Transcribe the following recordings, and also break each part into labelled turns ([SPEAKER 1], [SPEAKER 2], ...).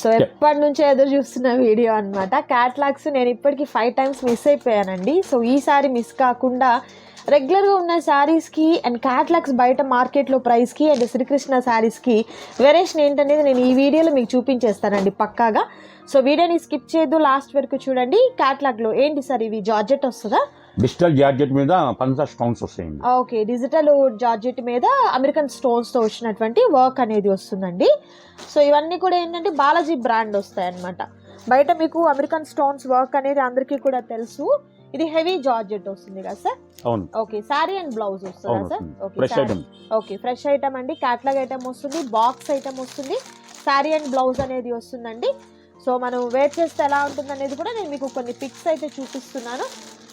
[SPEAKER 1] So ఎప్పటి నుంచో ఎదురు చూస్తున్న వీడియో అనమాట క్యాట్లాగ్స్ నేను ఇప్పటికి ఫైవ్ టైమ్స్ మిస్ అయిపోయానండి. సో ఈసారి మిస్ కాకుండా రెగ్యులర్గా ఉన్న శారీస్కి అండ్ క్యాట్లాగ్స్ బయట మార్కెట్లో ప్రైస్కి అండ్ శ్రీకృష్ణ శారీస్కి వేరియేషన్ ఏంటనేది నేను ఈ వీడియోలో మీకు చూపించేస్తానండి పక్కాగా. సో వీడియోని స్కిప్ చేయొద్దు లాస్ట్ వరకు చూడండి. క్యాట్లాగ్లో ఏంటి సార్ ఇవి జార్జెట్ వస్తుందా?
[SPEAKER 2] డిజిటల్ జార్జెట్ మీద పంచ స్టోన్స్ వస్తాయండి.
[SPEAKER 1] ఓకే డిజిటల్ జార్జెట్ మీద అమెరికన్ స్టోన్స్తో వచ్చినటువంటి వర్క్ అనేది వస్తుందండి. సో ఇవన్నీ కూడా ఏంటంటే బాలాజీ బ్రాండ్ వస్తాయి అన్నమాట బయట మీకు అమెరికన్ స్టోన్స్ వర్క్ అనేది అందరికీ కూడా తెలుసు. ఇది హెవీ జార్జెట్ వస్తుంది కదా సార్?
[SPEAKER 2] అవును.
[SPEAKER 1] ఓకే శారీ అండ్ బ్లౌజ్ వస్తుందా sir?
[SPEAKER 2] Fresh item
[SPEAKER 1] okay fresh item అండి. క్యాట్లాగ్ ఐటమ్ వస్తుంది బాక్స్ ఐటమ్ వస్తుంది శారీ అండ్ బ్లౌజ్ అనేది వస్తుందండి. సో మనం వేర్ చేస్తే ఎలా ఉంటుంది అనేది కూడా నేను మీకు కొన్ని పిక్స్ అయితే చూపిస్తున్నాను.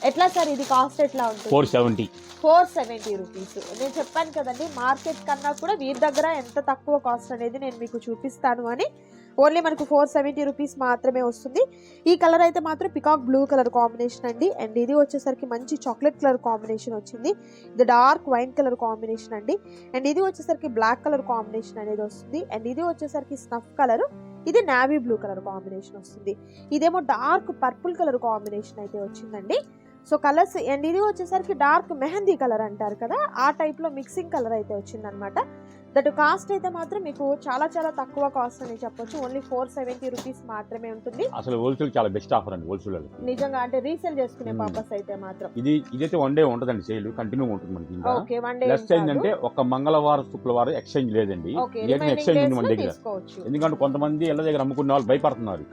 [SPEAKER 1] ఎట్లా సార్? ఇది కాస్ట్ ఎట్లా ఉంటుంది?
[SPEAKER 2] Four seventy.
[SPEAKER 1] Four seventy rupees. నేను చెప్పాను కదండి మార్కెట్ కన్నా కూడా వీరి దగ్గర ఎంత తక్కువ కాస్ట్ అనేది నేను మీకు చూపిస్తాను అని. ఓన్లీ మనకు ఫోర్ సెవెంటీ రూపీస్ మాత్రమే వస్తుంది. ఈ కలర్ అయితే మాత్రం పికాక్ బ్లూ కలర్ కాంబినేషన్ అండి. అండ్ ఇది వచ్చేసరికి మంచి చాక్లెట్ కలర్ కాంబినేషన్ వచ్చింది. ఇది డార్క్ వైన్ కలర్ కాంబినేషన్ అండి. అండ్ ఇది వచ్చేసరికి బ్లాక్ కలర్ కాంబినేషన్ అనేది వస్తుంది. అండ్ ఇది వచ్చేసరికి స్నఫ్ కలర్ ఇది నావీ బ్లూ కలర్ కాంబినేషన్ వస్తుంది. ఇదేమో డార్క్ పర్పుల్ కలర్ కాంబినేషన్ అయితే వచ్చిందండి. సో కలర్స్ అండ్ ఇది వచ్చేసరికి డార్క్ మెహందీ కలర్ అంటారు కదా ఆ టైప్లో మిక్సింగ్ కలర్ అయితే వచ్చిందనమాట. దట్ కాస్ట్ అయితే మాత్రం మీకు చాలా చాలా తక్కువ కాస్ట్ అని చెప్పొచ్చు. ఓన్లీ ఫోర్ సెవెంటీ రూపీస్ మాత్రమే ఉంటుంది.
[SPEAKER 2] అసలు హోల్సేల్ చాలా బెస్ట్ ఆఫర్ అండి హోల్సేల్
[SPEAKER 1] నిజంగా అంటే రీసేల్ చేసుకునే
[SPEAKER 2] Hmm.
[SPEAKER 1] పర్పస్ అయితే మాత్రం.
[SPEAKER 2] ఇది ఇదైతే వన్ డే ఉంటదండి సేల్ కంటిన్యూ ఉంటుంది మనకి
[SPEAKER 1] ఓకే వన్ డే
[SPEAKER 2] ప్లస్ ఏంటంటే ఒక మంగళవారం శుక్రవారం ఎక్స్చేంజ్ లేదండి. ఎక్స్చేంజ్ ఉంది మన దగ్గర. ఎందుకంటే కొంతమంది ఇళ్ళ దగ్గర అమ్ముకునే వాళ్ళు భయపడుతున్నారు.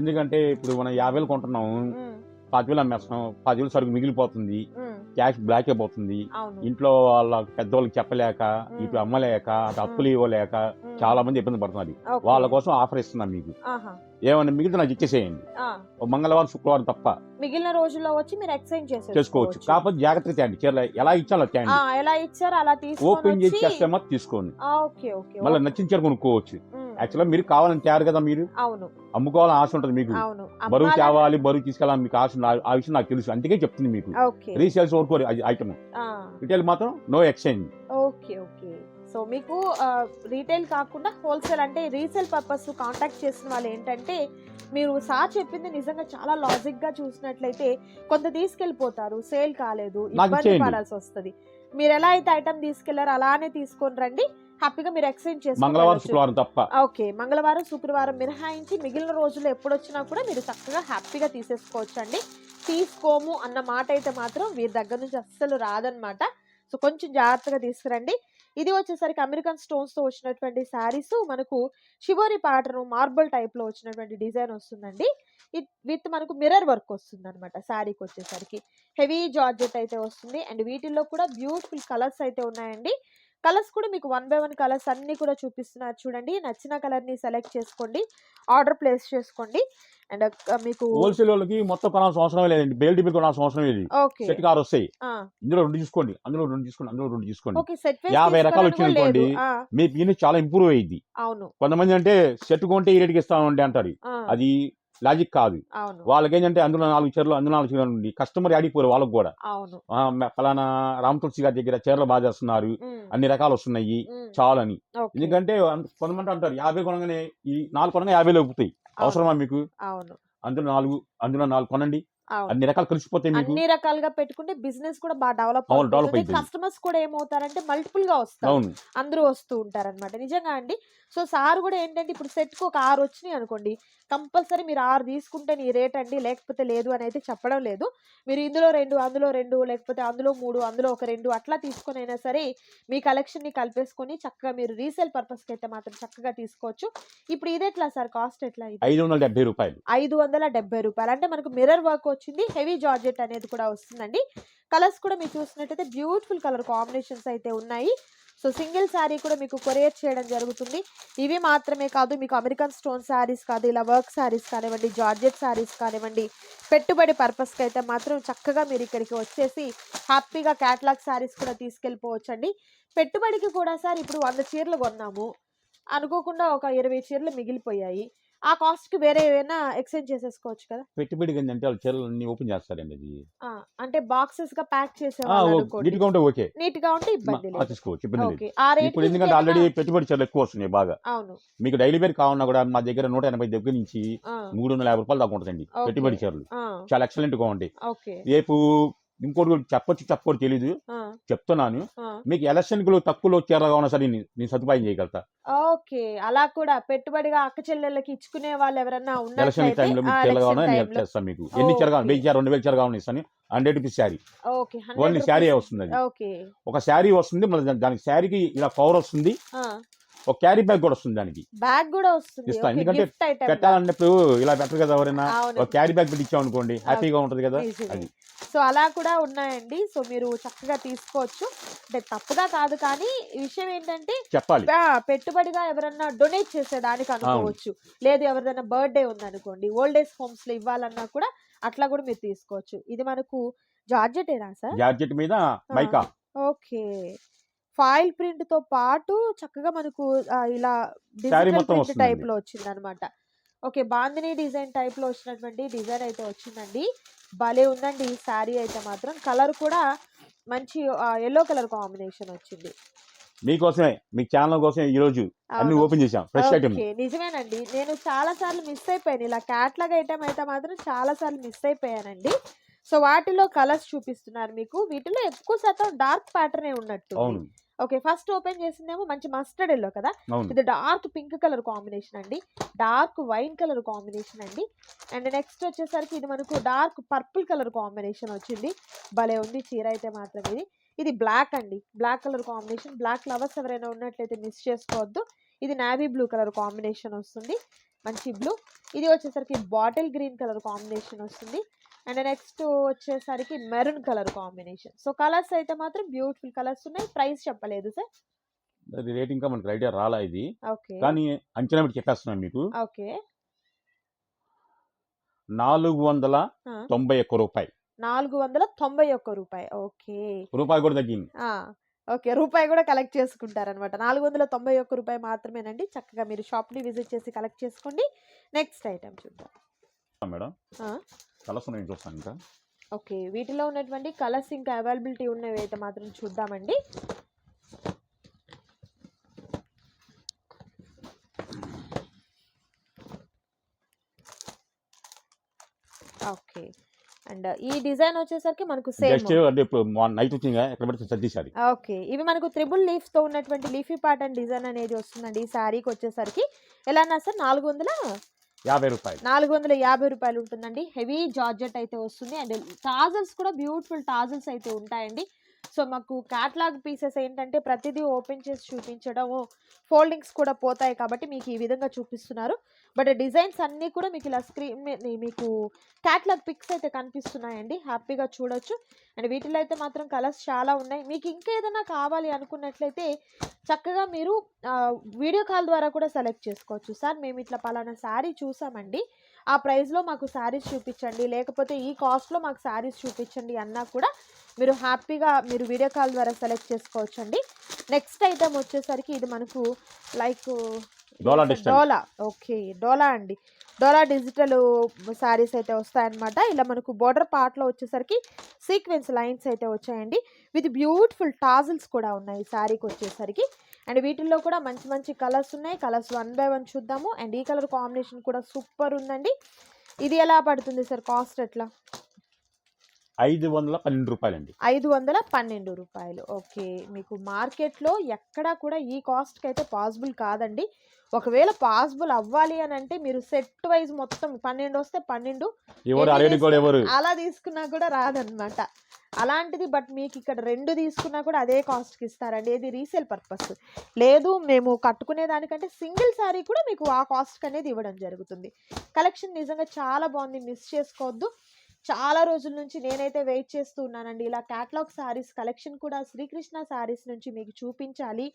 [SPEAKER 2] ఎందుకంటే ఇప్పుడు మనం యాభై వేలు కొంటున్నాము.
[SPEAKER 1] ఉమ్,
[SPEAKER 2] పాతి వేలు అమ్మేస్తున్నాం. పది వేలు సరుకు మిగిలిపోతుంది. క్యాష్ బ్లాక్ అయిపోతుంది ఇంట్లో వాళ్ళ పెద్దవాళ్ళకి చెప్పలేక. ఇప్పుడు అమ్మలేక అప్పులు ఇవ్వలేక చాలా మంది ఇబ్బంది పడుతున్నారు.
[SPEAKER 1] ఓకే.
[SPEAKER 2] వాళ్ళ కోసం ఆఫర్ ఇస్తున్నాం మీకు.
[SPEAKER 1] ఆహా,
[SPEAKER 2] ఏమన్నా మిగిలితే నాకు ఇచ్చేసేయండి. మంగళవారం శుక్రవారం తప్ప
[SPEAKER 1] మిగిలిన రోజుల్లో వచ్చి మీరు ఎక్స్చేంజ్
[SPEAKER 2] చేసుకోవచ్చు. కాకపోతే జాగ్రత్తగా తేండి చీరలు ఎలా ఇచ్చాలో తేండి
[SPEAKER 1] ఎలా ఇచ్చారో అలా
[SPEAKER 2] ఓపెన్ చేసి చేస్తే తీసుకోండి. మళ్ళీ. నచ్చిన చీర కొనుక్కోవచ్చు. యాక్చువల్గా మీరు కావాలని తయారు కదా మీరు?
[SPEAKER 1] అవును.
[SPEAKER 2] అమ్ముకోవాలని ఆశ ఉంటుంది మీకు.
[SPEAKER 1] అవును.
[SPEAKER 2] బరువు తేవాలి బరువు తీసుకెళ్ళాలి మీకు ఆశ ఉంది. ఆ విషయం నాకు తెలుసు. అందుకే చెప్తుంది మీకు.
[SPEAKER 1] ఓకే.
[SPEAKER 2] రీసేల్స్ వరకు ఐటమ్ రిటైల్ మాత్రం no exchange
[SPEAKER 1] okay okay. So మీకు రీటైల్ కాకుండా హోల్సేల్ అంటే రీసేల్ పర్పస్ కాంటాక్ట్ చేసిన వాళ్ళు ఏంటంటే మీరు సార్ చెప్పింది నిజంగా చాలా లాజిక్గా చూసినట్లయితే కొంత తీసుకెళ్ళిపోతారు. సేల్ కాలేదు.
[SPEAKER 2] నాకు
[SPEAKER 1] ఇబ్బంది. పడాల్సి వస్తుంది. మీరు ఎలా అయితే ఐటమ్ తీసుకెళ్ళారో అలానే తీసుకొని రండి. హ్యాపీగా మీరు ఎక్స్చేంజ్
[SPEAKER 2] మంగళవారం
[SPEAKER 1] చేసుకోవచ్చు
[SPEAKER 2] శుక్రవారం తప్ప.
[SPEAKER 1] ఓకే మంగళవారం శుక్రవారం మినహాయించి మిగిలిన రోజులు ఎప్పుడు వచ్చినా కూడా మీరు చక్కగా హ్యాపీగా తీసేసుకోవచ్చు అండి తీసుకోము అన్న మాట అయితే మాత్రం వీరి దగ్గర నుంచి అస్సలు రాదనమాట సో కొంచెం జాగ్రత్తగా తీసుకురండి. ఇది వచ్చేసరికి అమెరికన్ స్టోన్స్తో వచ్చినటువంటి శారీస్ మనకు షివోరి ప్యాటర్న్ మార్బుల్ టైప్లో వచ్చినటువంటి డిజైన్ వస్తుందండి. విత్ మనకు మిర్రర్ వర్క్ వస్తుంది అనమాట శారీకి వచ్చేసరికి. హెవీ జార్జెట్ అయితే వస్తుంది. అండ్ వీటిల్లో కూడా బ్యూటిఫుల్ కలర్స్ అయితే ఉన్నాయండి. కలర్స్ కూడా మీకు వన్ బై వన్ కలర్స్ అన్ని కూడా చూపిస్తున్నారు చూడండి. నచ్చిన కలర్ని సెలెక్ట్ చేసుకోండి. ఆర్డర్ ప్లేస్ చేసుకోండి. అండ్ మీకు
[SPEAKER 2] హోల్సేల్ వాళ్ళకి మొత్తం కొనాల్సిన అవసరం లేదండి. బేల్ డిబిల్ కొనాల్సిన అవసరం లేదు.
[SPEAKER 1] ఓకే.
[SPEAKER 2] సెట్ కార్ వస్తాయి. ఇందులో రెండు తీసుకోండి. అందులో రెండు తీసుకోండి. అందులో రెండు తీసుకోండి. యాభై రకాలు అనుకోండి. మీ బిజినెస్ చాలా ఇంప్రూవ్ అయ్యింది
[SPEAKER 1] అవును.
[SPEAKER 2] కొంతమంది అంటే సెట్ కొంటే ఈ రేటుకి ఇస్తామండి అంటారు. అది లాజిక్ కాదు. వాళ్ళకి ఏంటంటే అందులో నాలుగు చీరలు అందులో నాలుగు చీరలు ఉండి కస్టమర్ అడిగిపోరు వాళ్ళకి కూడా. ఫలానా రామ్ తులసి గారి దగ్గర చీరలు బాగా చేస్తున్నారు అన్ని రకాలు వస్తున్నాయి
[SPEAKER 1] ఉమ్,
[SPEAKER 2] చాలు అని
[SPEAKER 1] ఓకే.
[SPEAKER 2] ఎందుకంటే కొంతమంది అంటారు యాభై కొనగానే ఈ నాలుగు కొనగా యాభై లోపుతాయి అవసరమా మీకు? అందులో నాలుగు అందులో నాలుగు కొనండి. అన్ని రకాలు కలిసిపోతాయి మీకు.
[SPEAKER 1] అన్ని రకాలుగా పెట్టుకుంటే బిజినెస్ కూడా బాగా డెవలప్ అవుతుంది. కస్టమర్స్ కూడా ఏమవుతారంటే మల్టిపుల్గా వస్తారు అందరూ వస్తూ ఉంటారన్నమాట. నిజంగా అండి. సో సార్ కూడా ఏంటంటే ఇప్పుడు సెట్కు ఒక ఆరు వచ్చినాయి అనుకోండి. కంపల్సరీ మీరు ఆరు తీసుకుంటే నీ రేట్ అండి. లేకపోతే లేదు అని అయితే చెప్పడం లేదు. మీరు ఇందులో రెండు అందులో రెండు లేకపోతే అందులో మూడు అందులో ఒక రెండు అట్లా తీసుకొని అయినా సరే మీ కలెక్షన్ని కలిపేసుకొని చక్కగా మీరు రీసేల్ పర్పస్కి అయితే మాత్రం చక్కగా తీసుకోవచ్చు. ఇప్పుడు ఇది ఎట్లా సార్ కాస్ట్ ఎట్లా
[SPEAKER 2] ఐదు వందల డెబ్బై రూపాయలు.
[SPEAKER 1] ఐదు వందల డెబ్బై రూపాయలు. అంటే మనకు మిర్రర్ వర్క్ వచ్చింది. హెవీ జార్జెట్ అనేది కూడా వస్తుందండి. కలర్స్ కూడా మీరు చూసినట్టయితే బ్యూటిఫుల్ కలర్ కాంబినేషన్స్ అయితే ఉన్నాయి. సో సింగిల్ శారీ కూడా మీకు కొరియర్ చేయడం జరుగుతుంది. ఇవి మాత్రమే కాదు మీకు అమెరికన్ స్టోన్ శారీస్ కాదు ఇలా వర్క్ శారీస్ కానివ్వండి జార్జెట్ శారీస్ కానివ్వండి పెట్టుబడి పర్పస్కి అయితే మాత్రం చక్కగా మీరు ఇక్కడికి వచ్చేసి హ్యాపీగా క్యాటలాగ్ శారీస్ కూడా తీసుకెళ్ళిపోవచ్చండి. పెట్టుబడికి కూడా సార్ ఇప్పుడు వంద చీరలు కొన్నాము. అనుకోకుండా ఒక ఇరవై చీరలు మిగిలిపోయాయి. ఆ కాస్ట్కి వేరే ఏమైనా ఎక్స్చేంజ్ చేసేసుకోవచ్చు కదా?
[SPEAKER 2] పెట్టుబడి ఏంటంటే వాళ్ళు చీరలు అన్ని ఓపెన్ చేస్తారండి అది.
[SPEAKER 1] ఆ, అంటే బాక్సెస్గా ప్యాక్ చేసేవాళ్ళు
[SPEAKER 2] నీట్గా ఉంటే ఓకే.
[SPEAKER 1] నీట్గా ఉంటే ఇబ్బంది
[SPEAKER 2] ఆ,
[SPEAKER 1] లేదు
[SPEAKER 2] తీసుకోవచ్చు ఇబ్బంది లేదు.
[SPEAKER 1] ఓకే. ఆ రేట్
[SPEAKER 2] ఇప్పుడు ఎందుకంటే ఆల్రెడీ పెట్టుబడి చీరలు ఎక్కువ వస్తున్నాయి బాగా.
[SPEAKER 1] అవును.
[SPEAKER 2] మీకు డైలీ వేర్ కావాలన్నా కూడా మా దగ్గర నూట ఎనభై దగ్గర నుంచి
[SPEAKER 1] ఆ,
[SPEAKER 2] మూడు వందల యాభై రూపాయలు దాకా ఉంటుందండి. పెట్టుబడి చీరలు.
[SPEAKER 1] ఆ,
[SPEAKER 2] చాలా ఎక్సలెంట్గా ఉంటాయి.
[SPEAKER 1] ఓకే.
[SPEAKER 2] రేపు ఇంకోటి కూడా చెప్పొచ్చు చెప్పకూడదు తెలీదు. చెప్తున్నాను. మీకు ఎలక్షన్కు తక్కువలో చీరలు కావాలన్నా సరే నేను సదుపాయం చేయగలుగుతా.
[SPEAKER 1] ఓకే. అలా కూడా పెట్టుబడిగా అక్క చెల్లెళ్ళకి ఇచ్చుకునే వాళ్ళు ఎవరన్నా
[SPEAKER 2] ఎలక్షన్
[SPEAKER 1] ఉన్నట్లయితే
[SPEAKER 2] టైంలో మీకు
[SPEAKER 1] election
[SPEAKER 2] కావాలని నేను. చేస్తాను మీకు. ఎన్ని చీర కావాలి
[SPEAKER 1] ఓకే.
[SPEAKER 2] వెయ్యి చీర రెండు వేల చీర కావాలని ఇస్తాను hundred rupees sari. Only sari వస్తుంది అది
[SPEAKER 1] ఓకే.
[SPEAKER 2] ఒక శారీ వస్తుంది మళ్ళీ దాని- దానికి శారీకి ఇలా కవర్ వస్తుంది. ఒక క్యారీ బ్యాగ్ కూడా వస్తుంది దానికి.
[SPEAKER 1] బ్యాగ్ కూడా వస్తుంది.
[SPEAKER 2] ఇస్తా. ఎందుకంటే పెట్టాలన్నప్పుడు ఇలా పెట్టరు కదా ఎవరైనా? ఒక క్యారీ బ్యాగ్ పెట్టి ఇచ్చాం అనుకోండి హ్యాపీగా ఉంటది కదా. అది.
[SPEAKER 1] సో అలా కూడా ఉన్నాయండి. సో మీరు చక్కగా తీసుకోవచ్చు. అంటే తప్పుగా కాదు కానీ విషయం ఏంటంటే
[SPEAKER 2] చెప్పాలి.
[SPEAKER 1] పెట్టుబడిగా ఎవరన్నా డొనేట్ చేసేదానికి అనుకోవచ్చు. లేదు ఎవరిదైనా బర్త్డే ఉందనుకోండి ఓల్డ్ ఏజ్ హోమ్స్లో ఇవ్వాలన్నా కూడా అట్లా కూడా మీరు తీసుకోవచ్చు. ఇది మనకు జార్జెటేనా సార్?
[SPEAKER 2] జార్జెట్ మీద మైకా.
[SPEAKER 1] ఓకే. ఫాయిల్ ప్రింట్తో పాటు చక్కగా మనకు ఇలా డిజిటల్ ప్రింట్. టైప్లో వచ్చింది అనమాట ఓకే బాందిని డిజైన్ టైప్లో వచ్చినటువంటి డిజైన్ అయితే వచ్చిందండి. భలే ఉందండి ఈ శారీ అయితే మాత్రం. కలర్ కూడా మంచి ఎల్లో కలర్ కాంబినేషన్ వచ్చింది.
[SPEAKER 2] మీకోసమే మీ ఛానల్ కోసమే ఈ రోజు అన్ని. ఓపెన్ చేసాం ఫ్రెష్ ఐటమ్
[SPEAKER 1] ఓకే నిజమేనండి. నేను చాలా సార్లు మిస్ అయిపోయాను. ఇలా క్యాట్లాగ్ ఐటమ్ అయితే మాత్రం చాలా సార్లు మిస్ అయిపోయానండి. సో వాటిలో కలర్స్ చూపిస్తున్నారు మీకు. వీటిలో ఎక్కువ శాతం డార్క్ ప్యాటర్న్ ఉన్నట్టు
[SPEAKER 2] అవును.
[SPEAKER 1] ఓకే ఫస్ట్ ఓపెన్ చేసిందేమో మంచి మస్టర్డ్ ఎల్లో కదా? ఇది డార్క్ పింక్ కలర్ కాంబినేషన్ అండి. డార్క్ వైన్ కలర్ కాంబినేషన్ అండి. అండ్ నెక్స్ట్ వచ్చేసరికి ఇది మనకు డార్క్ పర్పుల్ కలర్ కాంబినేషన్ వచ్చింది. భలే ఉంది చీర అయితే మాత్రం ఇది. ఇది బ్లాక్ అండి. Black colour combination. Black flowers ఎవరైనా ఉన్నట్లయితే మిస్ చేసుకోవద్దు. ఇది నావీ బ్లూ కలర్ కాంబినేషన్ వస్తుంది. మంచి బ్లూ. ఇది వచ్చేసరికి బాటిల్ గ్రీన్ కలర్ కాంబినేషన్ వస్తుంది. అండ్ నెక్స్ట్ వచ్చేసరికి maroon colour combination. So colours అయితే మాత్రం బ్యూటిఫుల్ కలర్స్ ఉన్నాయి. ప్రైస్ చెప్పలేదు సార్.
[SPEAKER 2] అది రేట్ ఇంకా మనకి ఐడియా రాలా ఇది.
[SPEAKER 1] ఓకే.
[SPEAKER 2] కానీ అంచనా పెట్టి చెప్పేస్తున్నాను మీకు.
[SPEAKER 1] ఓకే.
[SPEAKER 2] నాలుగు వందల. తొంభై ఒక్క రూపాయి.
[SPEAKER 1] నాలుగు వందల తొంభై ఒక్క రూపాయి. ఓకే.
[SPEAKER 2] రూపాయి కూడా తగ్గింది.
[SPEAKER 1] ఆ, ఓకే రూపాయి కూడా కలెక్ట్ చేసుకుంటారనమాట నాలుగు వందల తొంభై ఒక్క రూపాయి మాత్రమేనండి. చక్కగా మీరు షాప్ని విజిట్ చేసి కలెక్ట్ చేసుకోండి. నెక్స్ట్ ఐటమ్ చూద్దాం.
[SPEAKER 2] మేడం.
[SPEAKER 1] ఆ,
[SPEAKER 2] కలర్స్ ఉన్నాయి చూస్తాను ఇంకా.
[SPEAKER 1] ఓకే వీటిలో ఉన్నటువంటి కలర్స్ ఇంకా అవైలబిలిటీ ఉన్నవి అయితే మాత్రం చూద్దామండి. ఓకే అండ్ ఈ డిజైన్ వచ్చేసరికి మనకు సేమ్
[SPEAKER 2] అంటే ఇప్పుడు నైట్ వచ్చింది ఎక్కడ పెడితే సర్దీసారి
[SPEAKER 1] ఓకే ఇవి మనకు త్రిబుల్ లీఫ్తో ఉన్నటువంటి లీఫీ ప్యాటర్న్ డిజైన్ అనేది వస్తుందండి ఈ శారీకి వచ్చేసరికి. ఎలా అన్నా సార్ నాలుగు వందల
[SPEAKER 2] యాభై రూపాయలు.
[SPEAKER 1] నాలుగు వందల యాభై రూపాయలు ఉంటుందండి. హెవీ జార్జెట్ అయితే వస్తుంది. అండ్ టాజల్స్ కూడా బ్యూటిఫుల్ టాజల్స్ అయితే ఉంటాయండి. సో మాకు క్యాట్లాగ్ పీసెస్ ఏంటంటే ప్రతిదీ ఓపెన్ చేసి చూపించడము ఫోల్డింగ్స్ కూడా పోతాయి కాబట్టి మీకు ఈ విధంగా చూపిస్తున్నారు. బట్ డిజైన్స్ అన్నీ కూడా మీకు ఇలా స్క్రీన్ మీకు క్యాట్లాగ్ పిక్స్ అయితే కనిపిస్తున్నాయండి. హ్యాపీగా చూడొచ్చు. అండ్ వీటిలో అయితే మాత్రం కలర్స్ చాలా ఉన్నాయి. మీకు ఇంకా ఏదైనా కావాలి అనుకున్నట్లయితే చక్కగా మీరు వీడియో కాల్ ద్వారా కూడా సెలెక్ట్ చేసుకోవచ్చు. సార్ మేము ఇట్లా పలానా శారీ చూసామండి. ఆ ప్రైస్లో మాకు శారీస్ చూపించండి. లేకపోతే ఈ కాస్ట్లో మాకు శారీస్ చూపించండి అన్నా కూడా మీరు హ్యాపీగా మీరు వీడియో కాల్ ద్వారా సెలెక్ట్ చేసుకోవచ్చు అండి నెక్స్ట్ ఐటమ్ వచ్చేసరికి ఇది మనకు లైక్
[SPEAKER 2] డోలా.
[SPEAKER 1] డోలా. ఓకే డోలా అండి. డోలా డిజిటల్ శారీస్ అయితే వస్తాయన్నమాట. ఇలా మనకు బోర్డర్ పార్ట్లో వచ్చేసరికి సీక్వెన్స్ లైన్స్ అయితే వచ్చాయండి. విత్ బ్యూటిఫుల్ టాజిల్స్ కూడా ఉన్నాయి శారీకి వచ్చేసరికి. అండ్ వీటిల్లో కూడా మంచి మంచి కలర్స్ ఉన్నాయి. కలర్స్ వన్ బై వన్ చూద్దాము. అండ్ ఈ కలర్ కాంబినేషన్ కూడా సూపర్ ఉందండి. ఇది ఎలా పడుతుంది సార్ కాస్ట్ ఎట్లా?
[SPEAKER 2] ఐదు వందల పన్నెండు రూపాయలు అండి
[SPEAKER 1] ఐదు వందల పన్నెండు రూపాయలు. ఓకే. మీకు మార్కెట్లో ఎక్కడా కూడా ఈ కాస్ట్కి అయితే పాసిబుల్ కాదండి. ఒకవేళ పాసిబుల్ అవ్వాలి అని అంటే మీరు సెట్ వైజ్ మొత్తం పన్నెండు వస్తే పన్నెండు అలా తీసుకున్నా కూడా రాదనమాట అలాంటిది బట్ మీకు ఇక్కడ రెండు తీసుకున్నా కూడా అదే కాస్ట్కి ఇస్తారండి. ఇది రీసేల్ పర్పస్. లేదు మేము కట్టుకునే దానికంటే సింగిల్ శారీ కూడా మీకు ఆ కాస్ట్కి అనేది ఇవ్వడం జరుగుతుంది. కలెక్షన్ నిజంగా చాలా బాగుంది. మిస్ చేసుకోవద్దు. చాలా రోజుల నుంచి నేనైతే వెయిట్ చేస్తూ ఉన్నానండి. ఇలా క్యాట్లాగ్ శారీస్ కలెక్షన్ కూడా శ్రీకృష్ణ శారీస్ నుంచి మీకు చూపించాలి.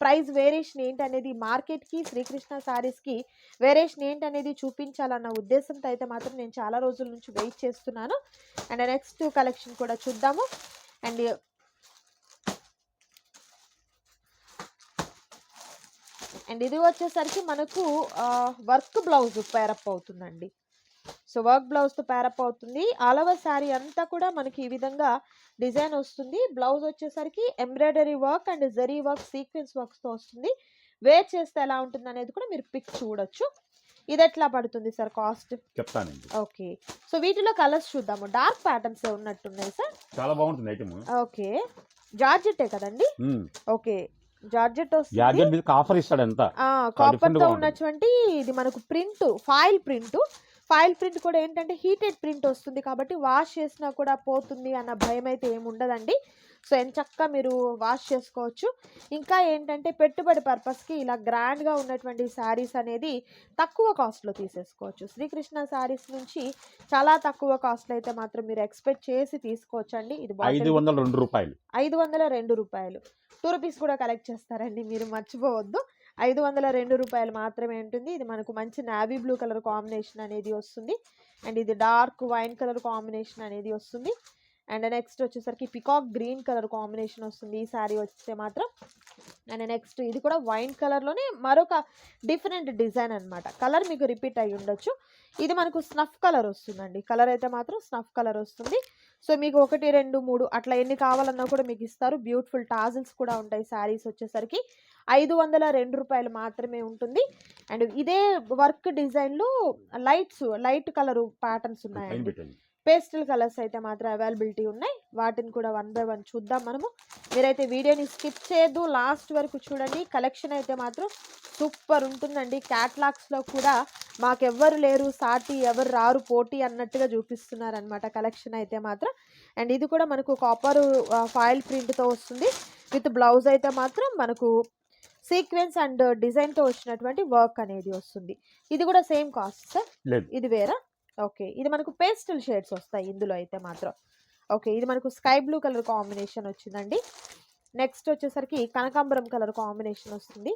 [SPEAKER 1] ప్రైస్ వేరియేషన్ ఏంటనేది మార్కెట్కి శ్రీకృష్ణ శారీస్కి వేరియేషన్ ఏంటనేది చూపించాలన్న ఉద్దేశంతో అయితే మాత్రం నేను చాలా రోజుల నుంచి వెయిట్ చేస్తున్నాను. అండ్ నెక్స్ట్ కలెక్షన్ కూడా చూద్దాము. అండ్ అండ్ ఇది వచ్చేసరికి మనకు వర్క్ బ్లౌజ్ పేరప్ అవుతుందండి. సో వర్క్ బ్లౌజ్తో పేరప్ అవుతుంది. ఆల్ ఓవర్ శారీ అంతా కూడా మనకి ఈ విధంగా డిజైన్ వస్తుంది. బ్లౌజ్ వచ్చేసరికి embroidery work and zari work sequence వర్క్స్తో వస్తుంది. వేర్ చేస్తే ఎలా ఉంటుంది అనేది కూడా మీరు పిక్ చూడొచ్చు. ఇది ఎట్లా పడుతుంది సార్ కాస్ట్?
[SPEAKER 2] చెప్తానండి.
[SPEAKER 1] ఓకే. సో వీటిలో కలర్స్ చూద్దాము. డార్క్ ప్యాటర్న్స్ ఉన్నట్టున్నాయి సార్?
[SPEAKER 2] చాలా బాగుంటుంది ఐటమ్
[SPEAKER 1] ఓకే. జార్జెట్టే కదండి? ఓకే. జార్జెట్ వస్తుంది.
[SPEAKER 2] ఆఫర్ ఇస్తాడు ఎంత కాపర్తో.
[SPEAKER 1] ఉన్నటువంటి ఇది మనకు print foil print. Foil print కూడా ఏంటంటే హీటెడ్ ప్రింట్ వస్తుంది కాబట్టి వాష్ చేసినా కూడా పోతుంది అన్న భయం అయితే ఏమి ఉండదండి. సో ఎంచక్క మీరు వాష్ చేసుకోవచ్చు. ఇంకా ఏంటంటే పెట్టుబడి పర్పస్కి ఇలా గ్రాండ్గా ఉన్నటువంటి శారీస్ అనేది తక్కువ కాస్ట్లో తీసేసుకోవచ్చు. శ్రీకృష్ణ శారీస్ నుంచి చాలా తక్కువ కాస్ట్లో అయితే మాత్రం మీరు ఎక్స్పెక్ట్ చేసి తీసుకోవచ్చు అండి ఇది
[SPEAKER 2] ఐదు
[SPEAKER 1] bottle-
[SPEAKER 2] వందల రెండు రూపాయలు.
[SPEAKER 1] ఐదు వందల రెండు రూపాయలు. టూ రూపీస్ కూడా కలెక్ట్ చేస్తారండి మీరు మర్చిపోవద్దు. ఐదు వందల రెండు రూపాయలు మాత్రమే ఉంటుంది. ఇది మనకు మంచి నావీ బ్లూ కలర్ కాంబినేషన్ అనేది వస్తుంది. అండ్ ఇది డార్క్ వైన్ కలర్ కాంబినేషన్ అనేది వస్తుంది. అండ్ నెక్స్ట్ వచ్చేసరికి పికాక్ గ్రీన్ కలర్ కాంబినేషన్ వస్తుంది. ఈ శారీ వస్తే మాత్రం. అండ్ నెక్స్ట్ ఇది కూడా వైన్ కలర్లోనే మరొక డిఫరెంట్ డిజైన్ అనమాట కలర్ మీకు రిపీట్ అయ్యి ఉండొచ్చు ఇది మనకు స్నఫ్ కలర్ వస్తుందండి. కలర్ అయితే మాత్రం స్నఫ్ కలర్ వస్తుంది. సో మీకు ఒకటి రెండు మూడు అట్లా ఎన్ని కావాలన్నా కూడా మీకు ఇస్తారు. బ్యూటిఫుల్ టాజిల్స్ కూడా ఉంటాయి శారీస్ వచ్చేసరికి. ఐదు వందల రెండు రూపాయలు మాత్రమే ఉంటుంది. అండ్ ఇదే వర్క్ డిజైన్లో లైట్స్ లైట్ కలర్ ప్యాటర్న్స్ ఉన్నాయండి. పేస్టల్ కలర్స్ అయితే మాత్రం అవైలబిలిటీ ఉన్నాయి. వాటిని కూడా వన్ బై వన్ చూద్దాం మనము. మీరైతే వీడియోని స్కిప్ చేయొద్దు. లాస్ట్ వరకు చూడండి. కలెక్షన్ అయితే మాత్రం సూపర్ ఉంటుందండి. క్యాట్లాగ్స్లో కూడా మాకెవ్వరు లేరు సాటి ఎవరు రారు పోటీ అన్నట్టుగా చూపిస్తున్నారు అనమాట కలెక్షన్ అయితే మాత్రం. అండ్ ఇది కూడా మనకు కాపర్ ఫాయిల్ ప్రింట్తో వస్తుంది. విత్ బ్లౌజ్ అయితే మాత్రం మనకు సీక్వెన్స్ అండ్ డిజైన్తో వచ్చినటువంటి వర్క్ అనేది వస్తుంది. ఇది కూడా సేమ్ కాస్ట్ సార్ ఇది వేరా? ఓకే ఇది మనకు పేస్టల్ షేడ్స్ వస్తాయి ఇందులో అయితే మాత్రం. ఓకే ఇది మనకు స్కై బ్లూ కలర్ కాంబినేషన్ వచ్చిందండి. నెక్స్ట్ వచ్చేసరికి కనకాంబరం కలర్ కాంబినేషన్ వస్తుంది.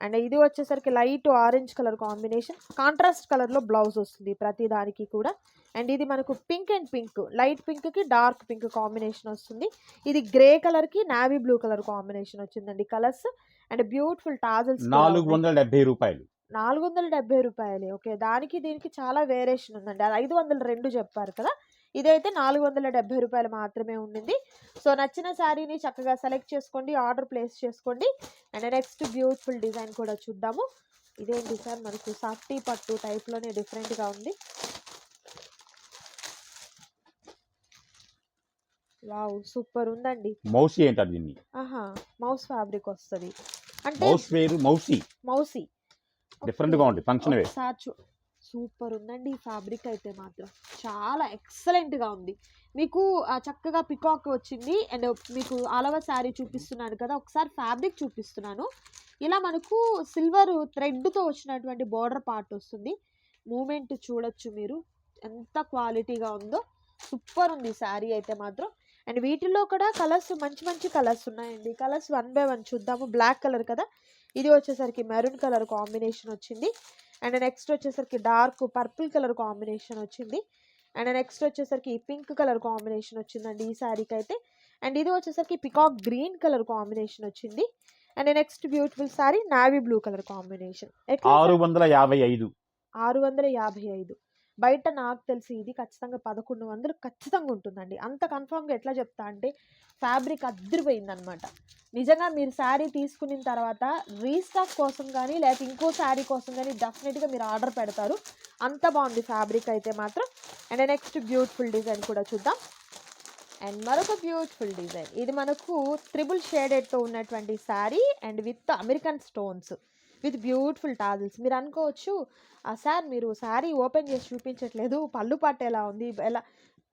[SPEAKER 1] అండ్ ఇది వచ్చేసరికి light orange colour combination contrast కలర్లో బ్లౌజ్ వస్తుంది ప్రతి దానికి కూడా. అండ్ ఇది మనకు పింక్ అండ్ పింక్ లైట్ పింక్కి డార్క్ పింక్ కాంబినేషన్ వస్తుంది. ఇది గ్రే కలర్కి నావీ బ్లూ కలర్ కాంబినేషన్ వచ్చిందండి కలర్స్ అండ్ బ్యూటిఫుల్ టాజల్స్
[SPEAKER 2] నాలుగు వందల డెబ్బై రూపాయలు.
[SPEAKER 1] నాలుగు వందల డెబ్బై రూపాయలే. ఓకే దానికి దీనికి చాలా వేరియేషన్ ఉందండి. అది ఐదు వందల రెండు చెప్పారు కదా. ఇదైతే నాలుగు వందల డెబ్బై రూపాయలు మాత్రమే ఉండింది. సో నచ్చిన శారీని చక్కగా సెలెక్ట్ చేసుకోండి ఆర్డర్ ప్లేస్ చేసుకోండి. అండ్ నెక్స్ట్ బ్యూటిఫుల్ డిజైన్ కూడా చూద్దాము. ఇదేంటి సార్? మనకు సాఫ్టీ పట్టు టైప్లోనే డిఫరెంట్గా ఉంది. వావ్! సూపర్ ఉందండి.
[SPEAKER 2] మౌసి దీన్ని?
[SPEAKER 1] ఆహా! మౌస్ ఫ్యాబ్రిక్ వస్తుంది. అంటే
[SPEAKER 2] మౌస్ వేరు మౌసి.
[SPEAKER 1] మౌసి.
[SPEAKER 2] డిఫరెంట్గా ఉంది ఫంక్షన్ వేర్
[SPEAKER 1] సూపర్ ఉందండి ఈ ఫ్యాబ్రిక్ అయితే మాత్రం. చాలా ఎక్సలెంట్గా ఉంది. మీకు చక్కగా పికాక్ వచ్చింది. అండ్ మీకు ఆలవ శారీ చూపిస్తున్నాను కదా ఒకసారి ఫ్యాబ్రిక్ చూపిస్తున్నాను. ఇలా మనకు సిల్వర్ థ్రెడ్తో వచ్చినటువంటి బార్డర్ పార్ట్ వస్తుంది. మూమెంట్ చూడొచ్చు మీరు. ఎంత క్వాలిటీగా ఉందో. సూపర్ ఉంది శారీ అయితే మాత్రం. అండ్ వీటిల్లో కూడా కలర్స్ మంచి మంచి కలర్స్ ఉన్నాయండి. కలర్స్ వన్ బై వన్ చూద్దాము. బ్లాక్ కలర్ కదా. ఇది వచ్చేసరికి మెరూన్ కలర్ కాంబినేషన్ వచ్చింది. అండ్ నెక్స్ట్ వచ్చేసరికి డార్క్ పర్పుల్ కలర్ కాంబినేషన్ వచ్చింది. అండ్ నెక్స్ట్ వచ్చేసరికి పింక్ కలర్ కాంబినేషన్ వచ్చిందండి ఈ శారీకి అయితే. అండ్ ఇది వచ్చేసరికి పికాక్ గ్రీన్ కలర్ కాంబినేషన్ వచ్చింది. And next beautiful sari navy blue colour combination.
[SPEAKER 2] ఆరు వందల యాభై ఐదు.
[SPEAKER 1] ఆరు వందల యాభై ఐదు. బయట నాకు తెలిసి ఇది ఖచ్చితంగా పదకొండు వందలు ఖచ్చితంగా ఉంటుందండి. అంత కన్ఫామ్గా ఎట్లా చెప్తా అంటే ఫ్యాబ్రిక్ అద్దరిపోయిందనమాట. నిజంగా మీరు శారీ తీసుకున్న తర్వాత రీస్టాక్ కోసం కానీ లేకపోతే ఇంకో శారీ కోసం కానీ డెఫినెట్గా మీరు ఆర్డర్ పెడతారు. అంత బాగుంది ఫ్యాబ్రిక్ అయితే మాత్రం. అండ్ నెక్స్ట్ బ్యూటిఫుల్ డిజైన్ కూడా చూద్దాం. అండ్ మరొక బ్యూటిఫుల్ డిజైన్ ఇది మనకు త్రిబుల్ షేడెడ్తో ఉన్నటువంటి sari and with American stones with beautiful tassels. మీరు అనుకోవచ్చు "ఆ, సార్ మీరు శారీ ఓపెన్ చేసి చూపించట్లేదు పళ్ళు పట్టు ఎలా ఉంది ఎలా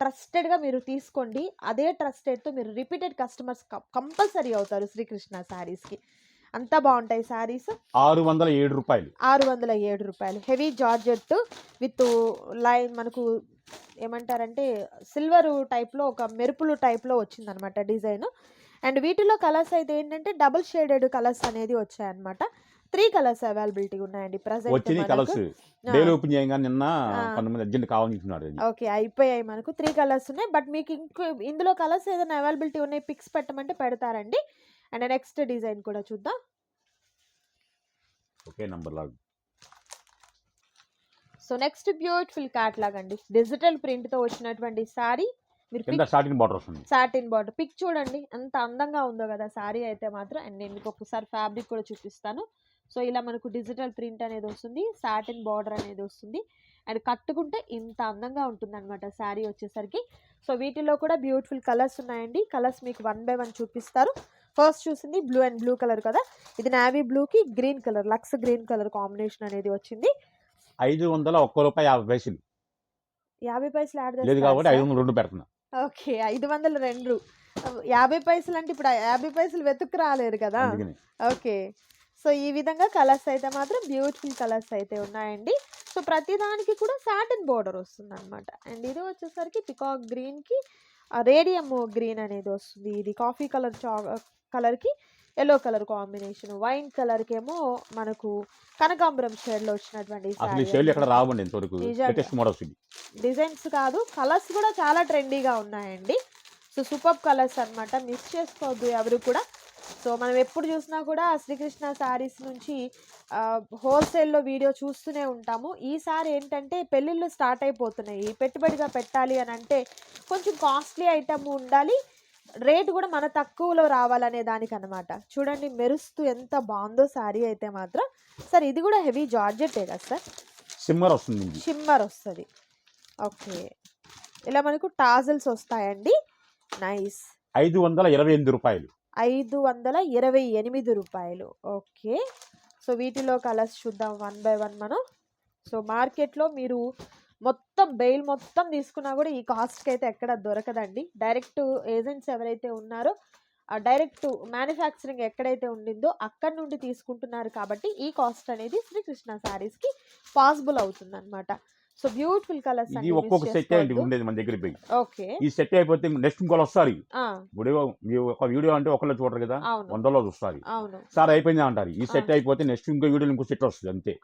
[SPEAKER 1] ట్రస్టెడ్గా మీరు తీసుకోండి. అదే ట్రస్టెడ్తో మీరు రిపీటెడ్ కస్టమర్స్ కంపల్సరీ అవుతారు శ్రీకృష్ణ శారీస్కి అంతా బాగుంటాయి శారీస్
[SPEAKER 2] ఆరు వందల ఏడు రూపాయలు.
[SPEAKER 1] ఆరు వందల ఏడు రూపాయలు. హెవీ జార్జెట్ విత్ లైన్ మనకు ఏమంటారంటే సిల్వర్ టైప్లో ఒక మెరుపులు టైప్లో వచ్చిందనమాట డిజైన్. అండ్ వీటిలో కలర్స్ అయితే ఏంటంటే డబుల్ షేడెడ్ కలర్స్ అనేది వచ్చాయన్నమాట. త్రీ కలర్స్ అవైలబిలిటీ ఉన్నాయండి. Present
[SPEAKER 2] colours. డైలీ ఓపెన్ నిన్న కొంతమంది అర్జెంట్
[SPEAKER 1] ఓకే అయిపోయాయి మనకు. త్రీ కలర్స్ ఉన్నాయి. బట్ మీకు ఇంకో ఇందులో కలర్స్ ఏదైనా అవైలబిలిటీ ఉన్నాయి పిక్స్ పెట్టమంటే పెడతారండి. అండ్ నెక్స్ట్ డిజైన్ కూడా చూద్దాం.
[SPEAKER 2] ఒకే నంబర్ లాగా.
[SPEAKER 1] సో నెక్స్ట్ బ్యూటిఫుల్ క్యాట్లాగ్ అండి. డిజిటల్ ప్రింట్తో వచ్చినటువంటి సారీ. మీరు
[SPEAKER 2] బార్డర్ వస్తుంది.
[SPEAKER 1] Satin border. పిక్ చూడండి ఎంత అందంగా ఉందో కదా సారీ అయితే మాత్రం. అండ్ నేను మీకు ఒకసారి ఫ్యాబ్రిక్ కూడా చూపిస్తాను. సో ఇలా మనకు డిజిటల్ ప్రింట్ అనేది వస్తుంది సాటిన్ బార్డర్ అనేది వస్తుంది. అండ్ కట్టుకుంటే ఇంత అందంగా ఉంటుంది అనమాట శారీ వచ్చేసరికి. సో వీటిలో కూడా బ్యూటిఫుల్ కలర్స్ ఉన్నాయండి. కలర్స్ మీకు వన్ బై వన్ చూపిస్తారు. ఫస్ట్ చూసింది బ్లూ అండ్ బ్లూ కలర్ కదా. ఇది నావీ బ్లూకి green colour Lux green colour combination అనేది వచ్చింది.
[SPEAKER 2] ఐదు వందల ఒక్క రూపాయి యాభై పైసలు.
[SPEAKER 1] యాభై పైసలు యాడ్
[SPEAKER 2] లేదు కాబట్టి ఐదు వందలు రెండు పెడుతున్నా.
[SPEAKER 1] ఓకే ఐదు వందల రెండు. యాభై పైసలు అంటే ఇప్పుడు యాభై పైసలు వెతుకు రాలేరు కదా. ఓకే. సో ఈ విధంగా కలర్స్ అయితే మాత్రం బ్యూటిఫుల్ కలర్స్ అయితే ఉన్నాయండి. సో ప్రతి దానికి కూడా సాటిన్ బోర్డర్ వస్తుంది అనమాట అండ్ ఇది వచ్చేసరికి పికాక్ గ్రీన్కి రేడియం గ్రీన్ అనేది వస్తుంది. ఇది కాఫీ కలర్ చా కలర్కి ఎల్లో కలర్ కాంబినేషన్. వైన్ కలర్కి ఏమో మనకు కనకాంబరం వచ్చినటువంటి.
[SPEAKER 2] లేటెస్ట్ మోడల్స్ ఇది
[SPEAKER 1] డిజైన్స్ కాదు కలర్స్ కూడా చాలా ట్రెండీగా ఉన్నాయండి. సో సూపర్ కలర్స్ అన్నమాట. మిస్ చేసుకోవద్దు ఎవరు కూడా. సో మనం ఎప్పుడు చూసినా కూడా శ్రీకృష్ణ శారీస్ నుంచి హోల్సేల్లో వీడియో చూస్తూనే ఉంటాము. ఈసారి ఏంటంటే పెళ్ళిళ్ళు స్టార్ట్ అయిపోతున్నాయి. పెట్టుబడిగా పెట్టాలి అని అంటే కొంచెం కాస్ట్లీ ఐటమ్ ఉండాలి. రేట్ కూడా మన తక్కువలో రావాలనే దానికి అనమాట చూడండి మెరుస్తూ ఎంత బాగుందో శారీ అయితే మాత్రం. సార్ ఇది కూడా హెవీ జార్జెట్టే కదా సార్?
[SPEAKER 2] సిమ్మర్ వస్తుంది
[SPEAKER 1] షిమ్మర్ వస్తుంది. ఓకే. ఇలా మనకు టాజల్స్ వస్తాయండి. నైస్
[SPEAKER 2] ఐదు వందల ఇరవై ఎనిమిది రూపాయలు.
[SPEAKER 1] ఐదు వందల ఇరవై ఎనిమిది రూపాయలు. ఓకే. సో వీటిలో కలర్స్ చూద్దాం వన్ బై వన్ మనం. సో మార్కెట్లో మీరు మొత్తం బెయిల్ మొత్తం తీసుకున్నా కూడా ఈ కాస్ట్కి అయితే ఎక్కడ దొరకదండి. డైరెక్ట్ ఏజెంట్స్ ఎవరైతే ఉన్నారో డైరెక్ట్ మ్యానుఫ్యాక్చరింగ్ ఎక్కడైతే ఉండిందో అక్కడ నుండి తీసుకుంటున్నారు కాబట్టి ఈ కాస్ట్ అనేది శ్రీకృష్ణ శారీస్కి పాసిబుల్ అవుతుంది అనమాట సో బ్యూటిఫుల్ కలర్స్
[SPEAKER 2] ఇది ఒక్కొక్క సెట్ ఏంటి ఉండేది మన దగ్గర పోయి.
[SPEAKER 1] ఓకే.
[SPEAKER 2] ఈ సెట్ అయిపోతే నెక్స్ట్ ఇంకోళ్ళు వస్తారు ఇప్పుడు ఒక వీడియో అంటే ఒకళ్ళు చూడరు కదా? వందలో చూస్తారు సార్ అయిపోయింది అంటారు. ఈ సెట్ అయిపోతే నెక్స్ట్ ఇంకో వీడియో ఇంకో సెట్ వస్తుంది అంతే.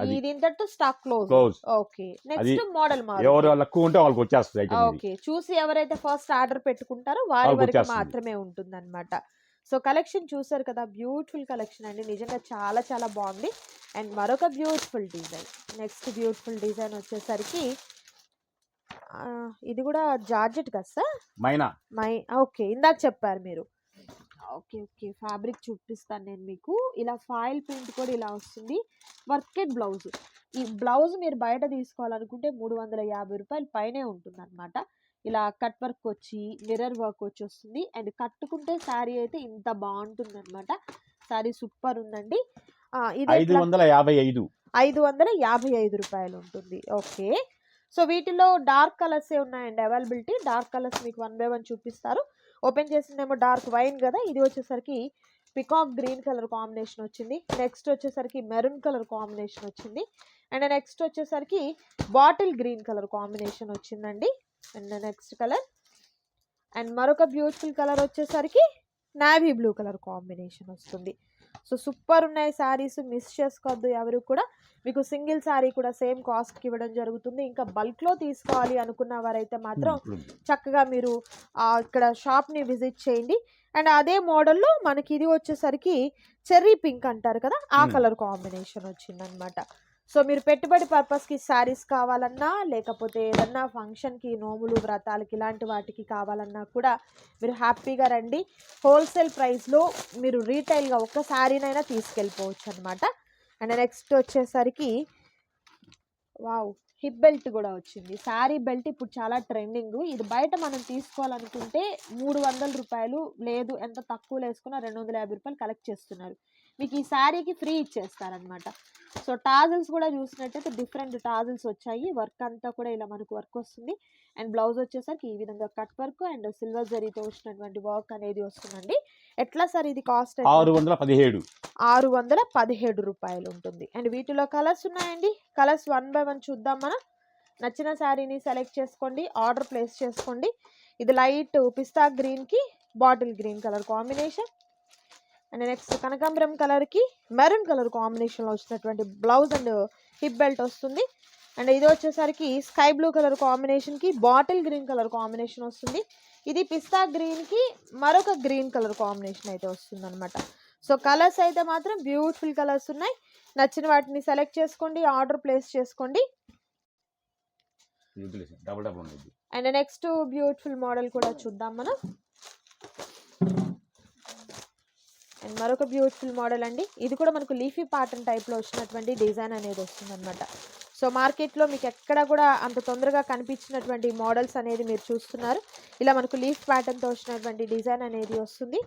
[SPEAKER 2] అది.
[SPEAKER 1] ఇది ఇంతటితో stock close
[SPEAKER 2] close
[SPEAKER 1] okay. Next model
[SPEAKER 2] ఎవరు ఎక్కువ ఉంటే వాళ్ళకి వచ్చేస్తుంది
[SPEAKER 1] ఓకే. చూసి ఎవరైతే ఫస్ట్ ఆర్డర్ పెట్టుకుంటారో వారి వరకు. మాత్రమే ఉంటుందన్నమాట. సో కలెక్షన్ చూసారు కదా బ్యూటిఫుల్ కలెక్షన్ అండి. నిజంగా చాలా చాలా బాగుంది. అండ్ మరొక beautiful design. Next beautiful design వచ్చేసరికి ఇది కూడా జార్జెట్ కదా సార్?
[SPEAKER 2] మైనా.
[SPEAKER 1] My okay. ఇందాక చెప్పారు మీరు. Okay okay. ఫ్యాబ్రిక్ చూపిస్తాను నేను మీకు. ఇలా ఫాయిల్ ప్రింట్ కూడా ఇలా వస్తుంది. వర్కెడ్ బ్లౌజ్. ఈ బ్లౌజ్ మీరు బయట తీసుకోవాలనుకుంటే మూడు వందల యాభై రూపాయలు పైనే ఉంటుంది అనమాట ఇలా కట్ వర్క్ వచ్చి మిర్రర్ వర్క్ వచ్చి వస్తుంది. అండ్ కట్టుకుంటే శారీ అయితే ఇంత బాగుంటుంది అనమాట శారీ సూపర్ ఉందండి.
[SPEAKER 2] ఐదు? వందల యాభై ఐదు.
[SPEAKER 1] ఐదు వందల యాభై ఐదు రూపాయలు ఉంటుంది. ఓకే. సో వీటిలో డార్క్ కలర్స్ ఉన్నాయండి? అవైలబిలిటీ డార్క్ కలర్స్ మీకు వన్ బై వన్ చూపిస్తారు. ఓపెన్ చేసిందేమో డార్క్ వైన్ కదా. ఇది వచ్చేసరికి పికాక్ గ్రీన్ కలర్ కాంబినేషన్ వచ్చింది. నెక్స్ట్ వచ్చేసరికి మెరూన్ కలర్ కాంబినేషన్ వచ్చింది. అండ్ నెక్స్ట్ వచ్చేసరికి బాటిల్ గ్రీన్ కలర్ కాంబినేషన్ వచ్చిందండి. And next colour. అండ్ మరొక బ్యూటిఫుల్ కలర్ వచ్చేసరికి నావీ బ్లూ కలర్ కాంబినేషన్ వస్తుంది. సో సూపర్ ఉన్నాయి శారీస్ మిస్ చేసుకోవద్దు ఎవరు కూడా. మీకు సింగిల్ శారీ కూడా సేమ్ కాస్ట్కి ఇవ్వడం జరుగుతుంది. ఇంకా బల్క్లో తీసుకోవాలి అనుకున్న వారైతే మాత్రం చక్కగా మీరు ఇక్కడ షాప్ని విజిట్ చేయండి. అండ్ అదే మోడల్లో మనకి ఇది వచ్చేసరికి చెర్రీ పింక్ అంటారు కదా ఆ
[SPEAKER 2] Hmm.
[SPEAKER 1] కలర్ కాంబినేషన్ వచ్చిందనమాట. సో మీరు పెట్టుబడి పర్పస్కి శారీస్ కావాలన్నా లేకపోతే ఏదన్నా ఫంక్షన్కి నోములు వ్రతాలకి ఇలాంటి వాటికి కావాలన్నా కూడా మీరు హ్యాపీగా రండి. హోల్సేల్ ప్రైస్లో మీరు రీటైల్గా ఒక్క శారీనైనా తీసుకెళ్ళిపోవచ్చు అనమాట అండ్ నెక్స్ట్ వచ్చేసరికి వావ్! హిప్ బెల్ట్ కూడా వచ్చింది. శారీ బెల్ట్ ఇప్పుడు చాలా ట్రెండింగ్. ఇది బయట మనం తీసుకోవాలనుకుంటే మూడు వందల రూపాయలు లేదు ఎంత తక్కువ వేసుకున్నా రెండు వందల యాభై రూపాయలు కలెక్ట్ చేస్తున్నారు. మీకు ఈ శారీకి ఫ్రీ ఇచ్చేస్తారనమాట సో టాజిల్స్ కూడా చూసినట్టయితే డిఫరెంట్ టాజిల్స్ వచ్చాయి. వర్క్ అంతా కూడా ఇలా మనకు వర్క్ వస్తుంది. అండ్ బ్లౌజ్ వచ్చేసరికి ఈ విధంగా కట్ వర్క్ అండ్ సిల్వర్ జరీతో వచ్చినటువంటి వర్క్ అనేది వస్తుందండి. ఎట్లా సార్ ఇది కాస్ట్
[SPEAKER 2] ఆరు వందల పదిహేడు.
[SPEAKER 1] ఆరు వందల పదిహేడు రూపాయలు ఉంటుంది. అండ్ వీటిలో కలర్స్ ఉన్నాయండి. కలర్స్ వన్ బై వన్ చూద్దాం మనం. నచ్చిన శారీని సెలెక్ట్ చేసుకోండి. ఆర్డర్ ప్లేస్ చేసుకోండి. ఇది లైట్ పిస్తా గ్రీన్కి bottle green colour combination. And next కనకాంబరం కలర్కి మెరూన్ కలర్ కాంబినేషన్లో వచ్చినటువంటి బ్లౌజ్ అండ్ హిప్ బెల్ట్ వస్తుంది. అండ్ ఇది వచ్చేసరికి స్కై బ్లూ కలర్ కాంబినేషన్కి బాటిల్ గ్రీన్ కలర్ కాంబినేషన్ వస్తుంది. ఇది పిస్తా గ్రీన్కి మరొక గ్రీన్ కలర్ కాంబినేషన్ అయితే వస్తుంది అనమాట సో కలర్స్ అయితే మాత్రం బ్యూటిఫుల్ కలర్స్ ఉన్నాయి. నచ్చిన వాటిని సెలెక్ట్ చేసుకోండి ఆర్డర్ ప్లేస్ చేసుకోండి. అండ్ నెక్స్ట్ బ్యూటిఫుల్ మోడల్ కూడా చూద్దాం మనం. అండ్ మరొక బ్యూటిఫుల్ మోడల్ అండి. ఇది కూడా మనకు లీఫీ ప్యాటర్న్ టైప్లో వచ్చినటువంటి డిజైన్ అనేది వస్తుందన్నమాట. సో మార్కెట్లో మీకు ఎక్కడ కూడా అంత తొందరగా కనిపించినటువంటి మోడల్స్ అనేది మీరు చూస్తున్నారు. ఇలా మనకు లీఫ్ ప్యాటర్న్తో వచ్చినటువంటి డిజైన్ అనేది వస్తుంది.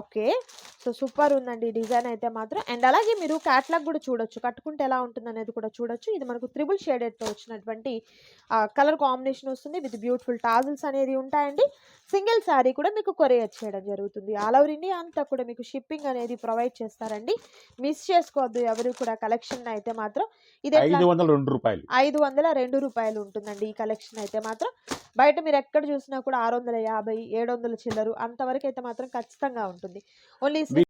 [SPEAKER 1] ఓకే. సో సూపర్ ఉందండి డిజైన్ అయితే మాత్రం. అండ్ అలాగే మీరు క్యాట్లాగ్ కూడా చూడొచ్చు. కట్టుకుంటే ఎలా ఉంటుంది అనేది కూడా చూడొచ్చు. ఇది మనకు త్రిబుల్ షేడెడ్తో వచ్చినటువంటి కలర్ కాంబినేషన్ వస్తుంది విత్ బ్యూటిఫుల్ టాజిల్స్ అనేది ఉంటాయండి. సింగిల్ శారీ కూడా మీకు కొరియర్ చేయడం జరుగుతుంది. ఆల్ ఓవర్ ఇండియా అంతా కూడా మీకు షిప్పింగ్ అనేది ప్రొవైడ్ చేస్తారండి. మిస్ చేసుకోవద్దు ఎవరు కూడా కలెక్షన్ అయితే మాత్రం. ఇది
[SPEAKER 2] ఐదు వందల రెండు రూపాయలు.
[SPEAKER 1] ఐదు వందల రెండు రూపాయలు ఉంటుందండి ఈ కలెక్షన్ అయితే మాత్రం. బయట మీరు ఎక్కడ చూసినా కూడా ఆరు వందల యాభై ఏడు వందల చిల్లరు అంతవరకు అయితే మాత్రం ఖచ్చితంగా ఉంటుంది. ఓన్లీ